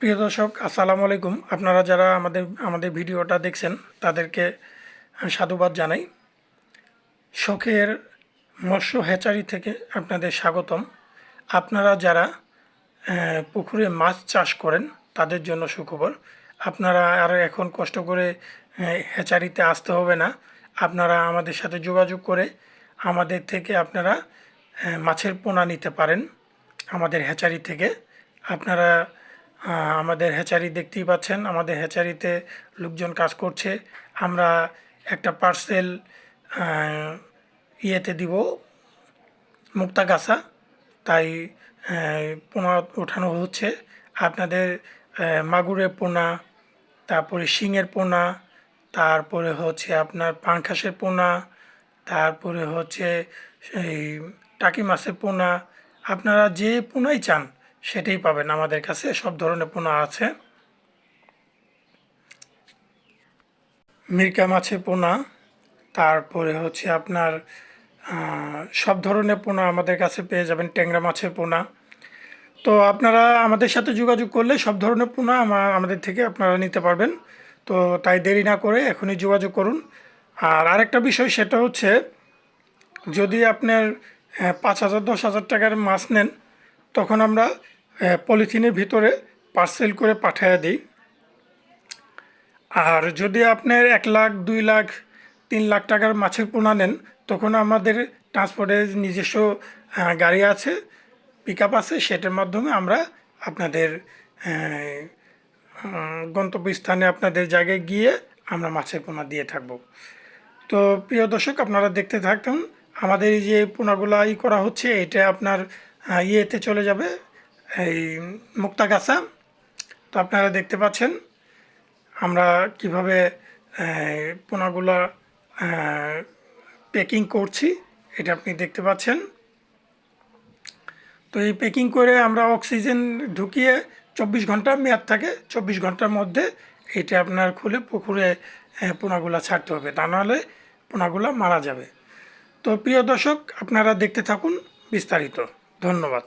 প্রিয় দর্শক, আসসালামু আলাইকুম। আপনারা যারা আমাদের আমাদের ভিডিওটা দেখছেন, তাদেরকে সাধুবাদ জানাই। শখের মৎস্য হ্যাচারি থেকে আপনাদের স্বাগতম। আপনারা যারা পুকুরে মাছ চাষ করেন, তাদের জন্য সুখবর। আপনারা আর এখন কষ্ট করে হ্যাচারিতে আসতে হবে না। আপনারা আমাদের সাথে যোগাযোগ করে আমাদের থেকে আপনারা মাছের পোনা নিতে পারেন। আমাদের হ্যাচারি থেকে আপনারা আমাদের হ্যাচারি দেখতেই পাচ্ছেন, আমাদের হ্যাচারিতে লোকজন কাজ করছে। আমরা একটা পার্সেল ইয়েতে দিব, মুক্তাগাছা। তাই পোনা ওঠানো হচ্ছে। আপনাদের মাগুরের পোনা, তারপরে শিঙের পোনা, তারপরে হচ্ছে আপনার পাঙ্খাসের পোনা, তারপরে হচ্ছে এই টাকি মাছের পোনা। আপনারা যে পোনাই চান সেটাই পাবেন আমাদের কাছে, সব ধরনের পোনা আছে। মিরকা মাছের পোনা, তারপরে হচ্ছে আপনার সব ধরনের পোনা আমাদের কাছে পেয়ে যাবেন, ট্যাংরা মাছের পোনা। তো আপনারা আমাদের সাথে যোগাযোগ করলে সব ধরনের পোনা আমা- আমাদের থেকে আপনারা নিতে পারবেন। তো তাই দেরি না করে এখনই যোগাযোগ করুন। আর আরেকটা বিষয় সেটা হচ্ছে, যদি আপনার পাঁচ হাজার, দশ হাজার টাকার মাছ নেন, তখন আমরা পলিথিনের ভিতরে পার্সেল করে পাঠিয়ে দিই। আর যদি আপনার এক লাখ, দুই লাখ, তিন লাখ টাকার মাছের পোনা নেন, তখন আমাদের ট্রান্সপোর্টের নিজস্ব গাড়ি আছে পিক আছে, সেটার মাধ্যমে আমরা আপনাদের গন্তব্যস্থানে আপনাদের জায়গায় গিয়ে আমরা মাছের পোনা দিয়ে থাকব। তো প্রিয় দর্শক, আপনারা দেখতে থাকুন আমাদের এই যে পোনাগুলো ই করা হচ্ছে, এটা আপনার ইয়েতে চলে যাবে। এই মুক্তা মুক্তাগাছা তো আপনারা দেখতে পাচ্ছেন আমরা কীভাবে পোনাগুলো প্যাকিং করছি, এটা আপনি দেখতে পাচ্ছেন। তো এই প্যাকিং করে আমরা অক্সিজেন ঢুকিয়ে চব্বিশ ঘণ্টা মেয়াদ থাকে, চব্বিশ ঘণ্টার মধ্যে এটা আপনার খুলে পুকুরে পোনাগুলা ছাড়তে হবে, তা নাহলে পোনাগুলা মারা যাবে। তো প্রিয় দর্শক, আপনারা দেখতে থাকুন বিস্তারিত। ধন্যবাদ।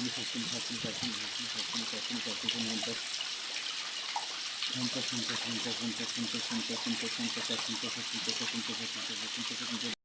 juntos, juntos, juntos, juntos, juntos, juntos, juntos, juntos, juntos, juntos, juntos, juntos, juntos,